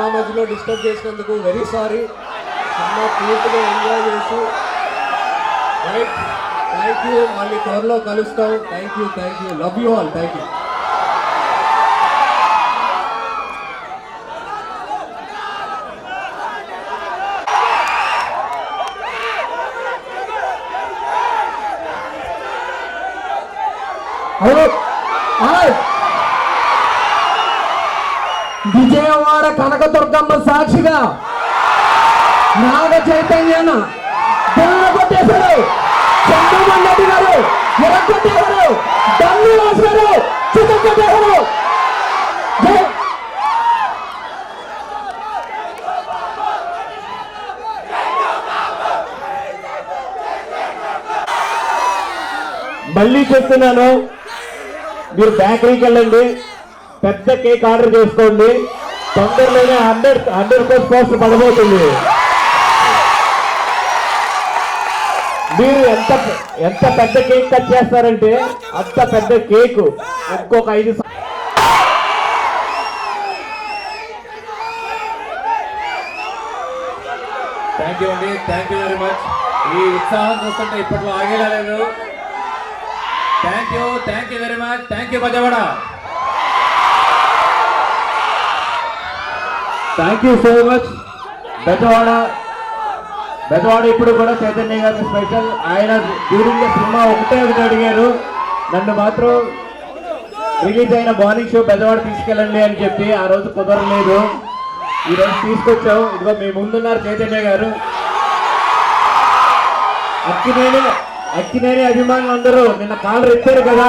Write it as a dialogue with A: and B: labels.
A: Cinema మధ్యలో disturb చేసినందుకు very sorry. Cinema పూర్తిగా ఎంజాయ్ చేసి. రైట్ థ్యాంక్ యూ మళ్ళీ త్వరలో కలుస్తాం. Thank you thank you love you all thank you
B: hello hi Vijayawada Kanakadurgamma సాక్షిగా నాగ చైతన్యన కొట్టేశారు చంద్రబాబు నాయుడు గారు ఎరగొట్టేశారు దన్ను రాశారు చితకొట్టేశారు
C: మళ్ళీ చెప్తున్నాను మీరు బేకరీకి వెళ్ళండి. పెద్ద కేక్ ఆర్డర్ చేసుకోండి. తొందరలోనే హండ్రెడ్ హండ్రెడ్ కోర్స్ పోస్ట్ పడబోతుంది. మీరు ఎంత ఎంత పెద్ద కేక్ కట్ చేస్తారంటే అంత పెద్ద కేక్. ఇంకొక ఐదు
A: థ్యాంక్ యూ అండి థ్యాంక్ యూ వెరీ మచ్ ఈ ఉత్సాహం చూస్తుంటే ఇప్పట్లో ఆగేలా లేదు. Thank you thank you very much thank you Bezawada
C: thank you so much Bezawada Bezawada ఇప్పుడు కూడా చైతన్య గారి స్పెషల్. ఆయన డ్యూరింగ్ ద సినిమా ఒకటే ఒకటి అడిగారు. నన్ను మాత్రం రిలీజ్ అయిన మార్నింగ్ షో బెజవాడ తీసుకెళ్ళండి అని చెప్పి ఆ రోజు కుదరలేదు. ఈ రోజు తీసుకొచ్చాం ఇదిగో మీ ముందున్నారు చైతన్య గారు. అక్కినేని అక్కినేని అభిమానులు అందరూ నిన్న కాలర్ ఎత్తారు కదా.